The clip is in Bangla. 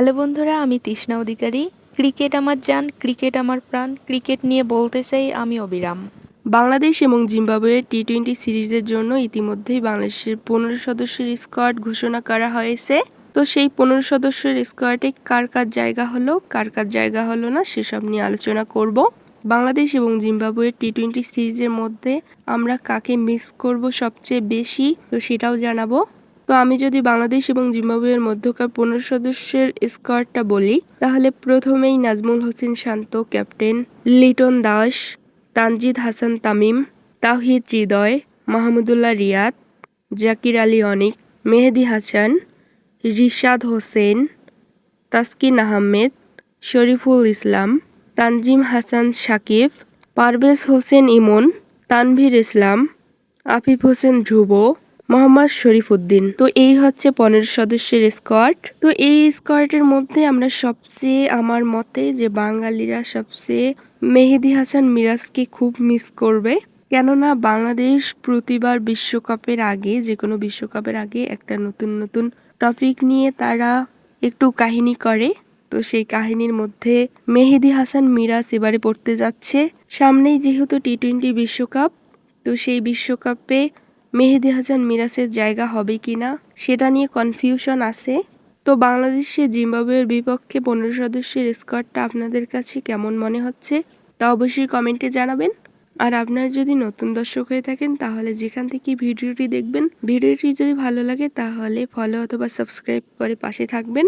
হ্যালো বন্ধুরা, আমি তৃষ্ণা অধিকারী। ক্রিকেট আমার যান ক্রিকেট আমার প্রাণ, ক্রিকেট নিয়ে বলতে চাই আমি অবিরাম। বাংলাদেশ এবং জিম্বাবুয়ের টি টোয়েন্টি সিরিজের জন্য ইতিমধ্যেই বাংলাদেশের পনেরো সদস্যের স্কোয়াড ঘোষণা করা হয়েছে। তো সেই পনেরো সদস্যের স্কোয়াডে কার কার জায়গা হলো, কার কার জায়গা হলো না, সেসব নিয়ে আলোচনা করব। বাংলাদেশ এবং জিম্বাবুয়ের টি টোয়েন্টি সিরিজের মধ্যে আমরা কাকে মিস করব সবচেয়ে বেশি, তো সেটাও জানাব। তো আমি যদি বাংলাদেশ এবং জিম্বাবুয়ের মধ্যকার পনেরো সদস্যের স্কোয়াডটা বলি, তাহলে প্রথমেই নাজমুল হোসেন শান্ত, ক্যাপ্টেন লিটন দাস, তানজিদ হাসান তামিম তাহিদ হৃদয়, মাহমুদুল্লাহ রিয়াদ, জাকির আলী অনিক, মেহেদি হাসান, রিশাদ হোসেন, তাসকিন আহমেদ, শরীফুল ইসলাম, তানজিম হাসান সাকিব, পারভেজ হোসেন ইমন, তানভীর ইসলাম, আফিফ হোসেন ধ্রুব মোহাম্মদ শরীফ উদ্দিন তো এই হচ্ছে পনেরো সদস্যের স্কোয়াড তো এই স্কোয়াডের মধ্যে আমরা সবচেয়ে আমার মতে যে বাঙালিরা সবচেয়ে মেহেদি হাসান মিরাজকে খুব মিস করবে। কেননা বাংলাদেশ প্রতিবার বিশ্বকাপের আগে, যে কোনো বিশ্বকাপের আগে একটা নতুন নতুন টপিক নিয়ে তারা একটু কাহিনী করে। তো সেই কাহিনীর মধ্যে মেহেদি হাসান মিরাজ এবারে পড়তে যাচ্ছে। সামনেই যেহেতু টি টোয়েন্টি বিশ্বকাপ, তো সেই বিশ্বকাপে মেহেদি হাসান মিরাজের জায়গা হবে কিনা সেটা নিয়ে কনফিউশন আছে। তো বাংলাদেশে জিম্বাবুয়ের বিপক্ষে পনেরো সদস্যের স্কোয়াডটা আপনাদের কাছে কেমন মনে হচ্ছে, তা অবশ্যই কমেন্টে জানাবেন। আর আপনারা যদি নতুন দর্শক হয়ে থাকেন, তাহলে যেখান থেকে ভিডিওটি দেখবেন, ভিডিওটি যদি ভালো লাগে, তাহলে ফলো অথবা সাবস্ক্রাইব করে পাশে থাকবেন।